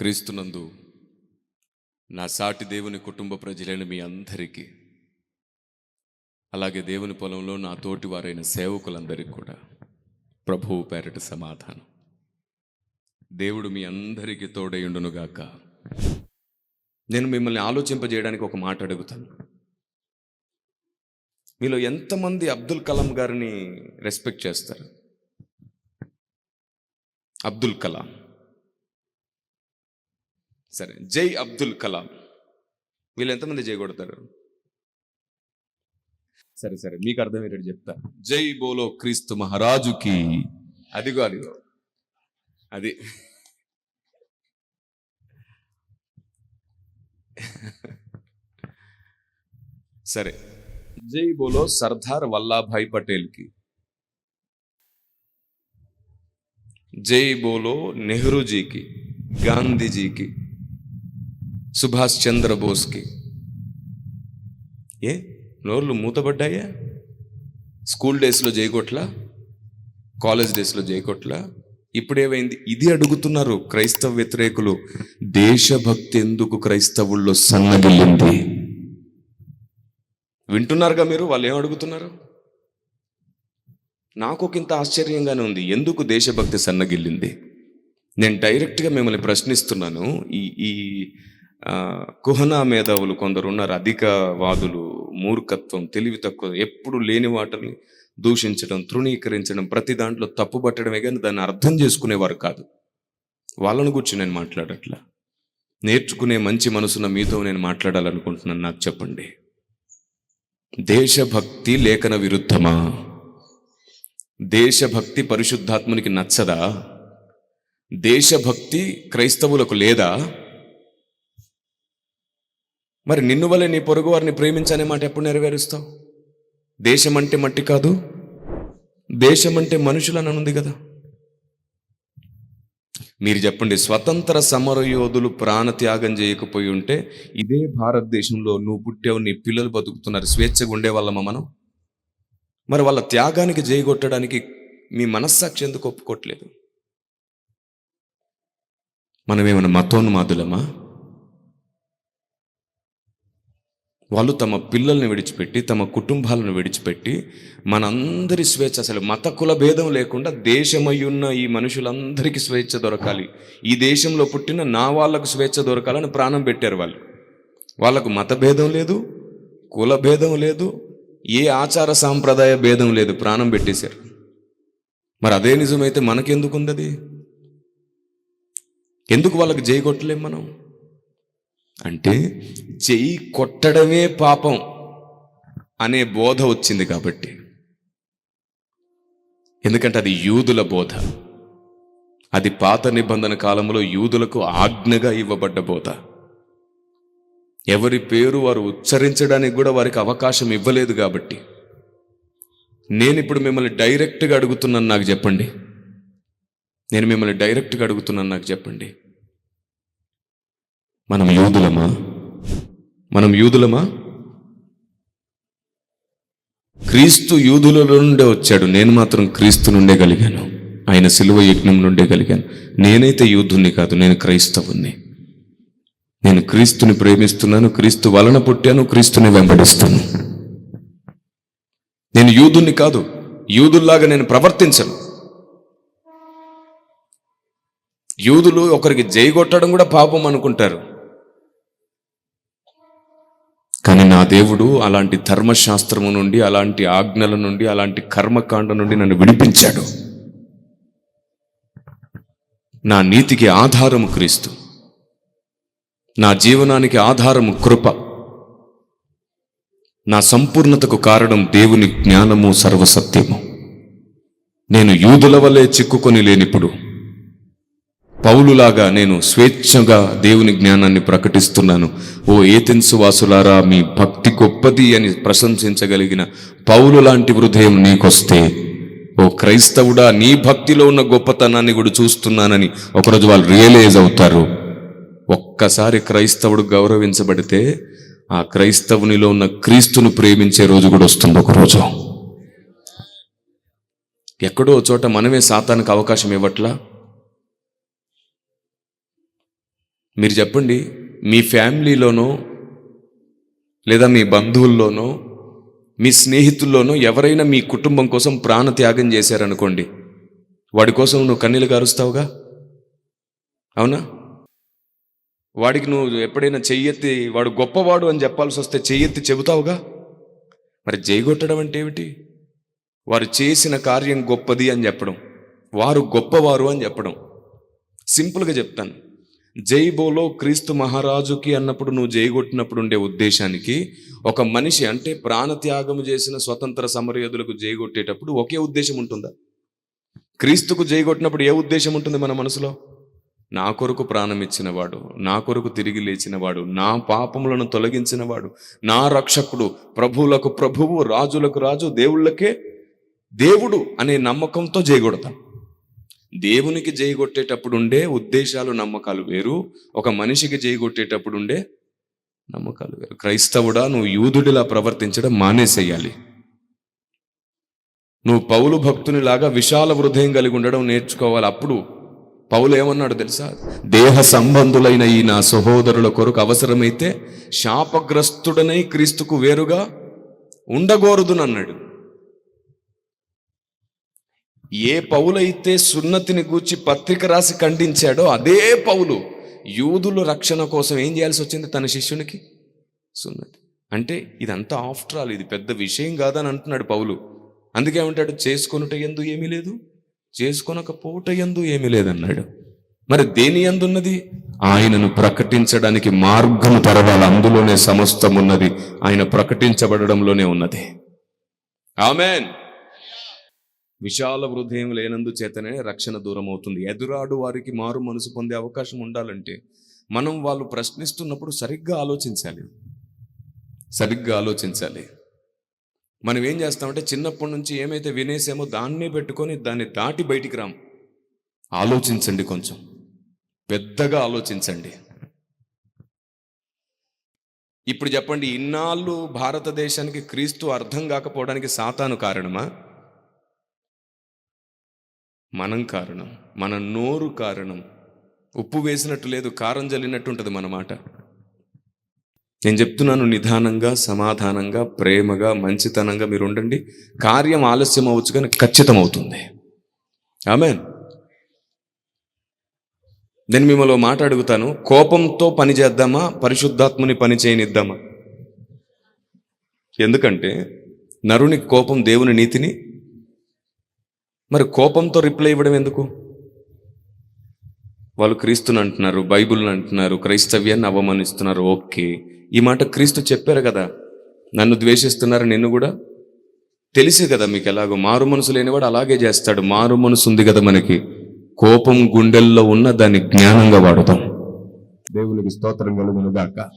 క్రీస్తునందు నా సాటి దేవుని కుటుంబ ప్రజలైన మీ అందరికీ అలాగే దేవుని పొలంలో నా తోటి వారైన సేవకులందరికీ కూడా ప్రభువు పేరట సమాధానం. దేవుడు మీ అందరికీ తోడయుండునుగాక నేను మిమ్మల్ని ఆలోచింపజేయడానికి ఒక మాట అడుగుతాను. మీలో ఎంతమంది అబ్దుల్ కలాం గారిని రెస్పెక్ట్ చేస్తారు? అబ్దుల్ కలాం. సరే జై అబ్దుల్ కలాం. వీళ్ళు ఎంతమంది జై కొడతారు? సరే సరే మీకు అర్థమయ్యేటట్టు చెప్తా. జై బోలో క్రీస్తు మహారాజుకి. అదిగో అదిగో. అది. సరే. జై బోలో సర్దార్ వల్లాభాయ్ పటేల్కి. జై బోలో నెహ్రూజీకి గాంధీజీకి. సుభాష్ చంద్రబోస్కి ఏ? నోర్లు మూతబడ్డాయా స్కూల్ డేస్లో జయకొట్ల కాలేజ్ డేస్లో జయకొట్ల ఇప్పుడేమైంది? ఇది అడుగుతున్నారు క్రైస్తవ వ్యతిరేకులు. దేశభక్తి ఎందుకు క్రైస్తవుల్లో సన్నగిల్లింది? వింటున్నారుగా మీరు? వాళ్ళు ఏం అడుగుతున్నారు? నాకు ఒక ఇంత ఆశ్చర్యంగానే ఉంది. ఎందుకు దేశభక్తి సన్నగిల్లింది? నేను డైరెక్ట్గా మిమ్మల్ని ప్రశ్నిస్తున్నాను. ఈ ఈ కుహనా మేధావులు కొందరు ఉన్నారు. అధికవాదులు మూర్ఖత్వం తెలివి తక్కువ ఎప్పుడు లేని వాటిని దూషించడం తృణీకరించడం ప్రతి దాంట్లో తప్పుపట్టడమే కానీ దాన్ని అర్థం చేసుకునేవారు కాదు. వాళ్ళను గురించి నేను మాట్లాడట్లా? నేర్చుకునే మంచి మనసున్న మీతో నేను మాట్లాడాలనుకుంటున్నాను. నాకు చెప్పండి. దేశభక్తి లేఖన విరుద్ధమా? దేశభక్తి పరిశుద్ధాత్మునికి నచ్చదా? దేశభక్తి క్రైస్తవులకు లేదా? మరి నిన్ను వలె నీ పొరుగు వారిని ప్రేమించనే మాట ఎప్పుడు నెరవేరుస్తావు? దేశం అంటే మట్టి కాదు దేశం అంటే మనుషులని ఉంది కదా. మీరు చెప్పండి స్వతంత్ర సమరయోధులు ప్రాణత్యాగం చేయకపోయి ఉంటే ఇదే భారతదేశంలో నువ్వు పుట్టావు నీ పిల్లలు బతుకుతున్నారు స్వేచ్ఛగా ఉండే వాళ్ళమా మనం? మరి వాళ్ళ త్యాగానికి చేయగొట్టడానికి మీ మనస్సాక్షి ఎందుకు ఒప్పుకోవట్లేదు మనమేమైనా మతోన్మాదులమా? వాళ్ళు తమ పిల్లల్ని విడిచిపెట్టి తమ కుటుంబాలను విడిచిపెట్టి మనందరి స్వేచ్ఛ అసలు మత కుల భేదం లేకుండా దేశమయ్యున్న ఈ మనుషులందరికీ స్వేచ్ఛ దొరకాలి. ఈ దేశంలో పుట్టిన నా వాళ్ళకు స్వేచ్ఛ దొరకాలని ప్రాణం పెట్టారు వాళ్ళు. వాళ్ళకు మత భేదం లేదు కుల భేదం లేదు ఏ ఆచార సాంప్రదాయ భేదం లేదు ప్రాణం పెట్టేశారు. మరి అదే నిజమైతే మనకెందుకుందది? అది ఎందుకు వాళ్ళకి జయగొట్టలేం మనం? అంటే చెయ్యి కొట్టడమే పాపం అనే బోధ వచ్చింది కాబట్టి. ఎందుకంటే అది యూదుల బోధ. అది పాత నిబంధన కాలంలో యూదులకు ఆజ్ఞగా ఇవ్వబడ్డ బోధ. ఎవరి పేరు వారు ఉచ్చరించడానికి కూడా వారికి అవకాశం ఇవ్వలేదు కాబట్టి. నేను ఇప్పుడు మిమ్మల్ని డైరెక్ట్గా అడుగుతున్నాను నాకు చెప్పండి. నేను మిమ్మల్ని డైరెక్ట్గా అడుగుతున్నాను నాకు చెప్పండి. మనం యూదులమా? మనం యూదులమా? క్రీస్తు యూదులలో నుండే వచ్చాడు. నేను మాత్రం క్రీస్తు నుండే కలిగాను. ఆయన సిలువ యజ్ఞం నుండే కలిగాను. నేనైతే యూదుని కాదు నేను క్రైస్తవుని నేను క్రీస్తుని ప్రేమిస్తున్నాను క్రీస్తు వలన పుట్టాను క్రీస్తుని వెంబడిస్తాను. నేను యూదుని కాదు యూదుల్లాగా నేను ప్రవర్తించను. యూదులు ఒకరికి జై కొట్టడం కూడా పాపం అనుకుంటారు. నా దేవుడు అలాంటి ధర్మశాస్త్రము నుండి అలాంటి ఆజ్ఞల నుండి అలాంటి కర్మకాండ నుండి నన్ను విడిపించాడు. నా నీతికి ఆధారము క్రీస్తు. నా జీవనానికి ఆధారము కృప. నా సంపూర్ణతకు కారణం దేవుని జ్ఞానము సర్వసత్యము. నేను యూదుల వలె చిక్కుకొని లేనిప్పుడు పౌలులాగా నేను స్వేచ్ఛగా దేవుని జ్ఞానాన్ని ప్రకటిస్తున్నాను. ఓ ఏతెన్సు వాసులారా మీ భక్తి గొప్పది అని ప్రశంసించగలిగిన పౌలు లాంటి హృదయం నీకొస్తే ఓ క్రైస్తవుడా నీ భక్తిలో ఉన్న గొప్పతనాన్ని కూడా చూస్తున్నానని ఒకరోజు వాళ్ళు రియలైజ్ అవుతారు. ఒక్కసారి క్రైస్తవుడు గౌరవించబడితే ఆ క్రైస్తవునిలో ఉన్న క్రీస్తును ప్రేమించే రోజు కూడా వస్తుంది ఒకరోజు. ఎక్కడో ఓ చోట మనమే సాతానికి అవకాశం ఇవ్వట్లా? మీరు చెప్పండి మీ ఫ్యామిలీలోనో లేదా మీ బంధువుల్లోనో మీ స్నేహితుల్లోనో ఎవరైనా మీ కుటుంబం కోసం ప్రాణత్యాగం చేశారనుకోండి వాడి కోసం నువ్వు కన్నీళ్ళు గారుస్తావుగా? అవునా? వాడికి నువ్వు ఎప్పుడైనా చెయ్యెత్తి వాడు గొప్పవాడు అని చెప్పాల్సి వస్తే చెయ్యెత్తి చెబుతావుగా? మరి జైగొట్టడం అంటే ఏమిటి? వారు చేసిన కార్యం గొప్పది అని చెప్పడం వారు గొప్పవారు అని చెప్పడం. సింపుల్గా చెప్తాను. జై బోలో క్రీస్తు మహారాజుకి అన్నప్పుడు నువ్వు జైగొట్టినప్పుడు ఉండే ఉద్దేశానికి ఒక మనిషి అంటే ప్రాణత్యాగం చేసిన స్వతంత్ర సమరయోధులకు జైగొట్టేటప్పుడు ఒకే ఉద్దేశం ఉంటుందా? క్రీస్తుకు జైగొట్టినప్పుడు ఏ ఉద్దేశం ఉంటుంది మన మనసులో? నా కొరకు ప్రాణం ఇచ్చినవాడు నా కొరకు తిరిగి లేచినవాడు నా పాపములను తొలగించినవాడు నా రక్షకుడు ప్రభువులకు ప్రభువు రాజులకు రాజు దేవుళ్ళకే దేవుడు అనే నమ్మకంతో జయగొడతాం దేవునికి జయగొట్టేటప్పుడు ఉండే ఉద్దేశాలు నమ్మకాలు వేరు. ఒక మనిషికి జయగొట్టేటప్పుడు ఉండే నమ్మకాలు వేరు. క్రైస్తవుడా నువ్వు యూదుడిలా ప్రవర్తించడం మానేసేయాలి. నువ్వు పౌలు భక్తునిలాగా విశాల హృదయం కలిగి ఉండడం నేర్చుకోవాలి. అప్పుడు పౌలు ఏమన్నాడు తెలుసా? దేహ సంబంధులైన ఈ నా సహోదరుల కొరకు అవసరమైతే శాపగ్రస్తుడనై క్రీస్తుకు వేరుగా ఉండగోరుదునన్నాడు ఏ పౌలైతే సున్నతిని గూర్చి పత్రిక రాసి ఖండించాడో అదే పౌలు యూదుల రక్షణ కోసం ఏం చేయాల్సి వచ్చింది? తన శిష్యునికి సున్నతి. అంటే ఇదంతా ఆఫ్టర్ ఆల్ ఇది పెద్ద విషయం కాదని అంటున్నాడు పౌలు. అందుకే ఉంటాడు చేసుకొనుట ఎందు ఏమీ లేదు చేసుకొనకపోట ఎందు ఏమీ లేదన్నాడు. మరి దేని ఎందున్నది ఆయనను ప్రకటించడానికి మార్గం తెరవాలి అందులోనే సమస్తం ఉన్నది ఆయన ప్రకటించబడడంలోనే ఉన్నది. ఆమెన్. విశాల హృదయం లేనందు చేతనే రక్షణ దూరం అవుతుంది ఎదురాడు వారికి మారు మనసు పొందే అవకాశం ఉండాలంటే మనం వాళ్ళు ప్రశ్నిస్తున్నప్పుడు సరిగ్గా ఆలోచించాలి. సరిగ్గా ఆలోచించాలి. మనం ఏం చేస్తామంటే చిన్నప్పటి నుంచి ఏమైతే వినేసామో దాన్నే పెట్టుకొని దాన్ని దాటి బయటికి రాం. ఆలోచించండి కొంచెం. పెద్దగా ఆలోచించండి. ఇప్పుడు చెప్పండి ఇన్నాళ్ళు భారతదేశానికి క్రీస్తు అర్థం కాకపోవడానికి సాతాను కారణమా? మనం కారణం మన నోరు కారణం. ఉప్పు వేసినట్టు లేదు కారం జల్లినట్టు ఉంటుంది మన మాట. నేను చెప్తున్నాను నిదానంగా సమాధానంగా ప్రేమగా మంచితనంగా మీరు ఉండండి. కార్యం ఆలస్యం అవ్వచ్చు కానీ ఖచ్చితం అవుతుంది. ఆమెన్. నేను మిమ్మల్ని మాట అడుగుతాను. కోపంతో పని చేద్దామా? పరిశుద్ధాత్మని పని చేయనిద్దామా? ఎందుకంటే నరుని కోపం దేవుని నీతిని మరి కోపంతో రిప్లై ఇవ్వడం ఎందుకు? వాళ్ళు క్రీస్తుని అంటున్నారు బైబిల్ని అంటున్నారు క్రైస్తవ్యాన్ని అవమానిస్తున్నారు. ఓకే. ఈ మాట క్రీస్తు చెప్పారు కదా. నన్ను ద్వేషిస్తున్నారు నిన్ను కూడా? తెలిసే కదా మీకు ఎలాగో. మారు మనసు లేనివాడు అలాగే చేస్తాడు. మారు మనసు ఉంది కదా మనకి. కోపం గుండెల్లో ఉన్న దాన్ని జ్ఞానంగా వాడుతాం. దేవునికి స్తోత్రం కలుగును గాక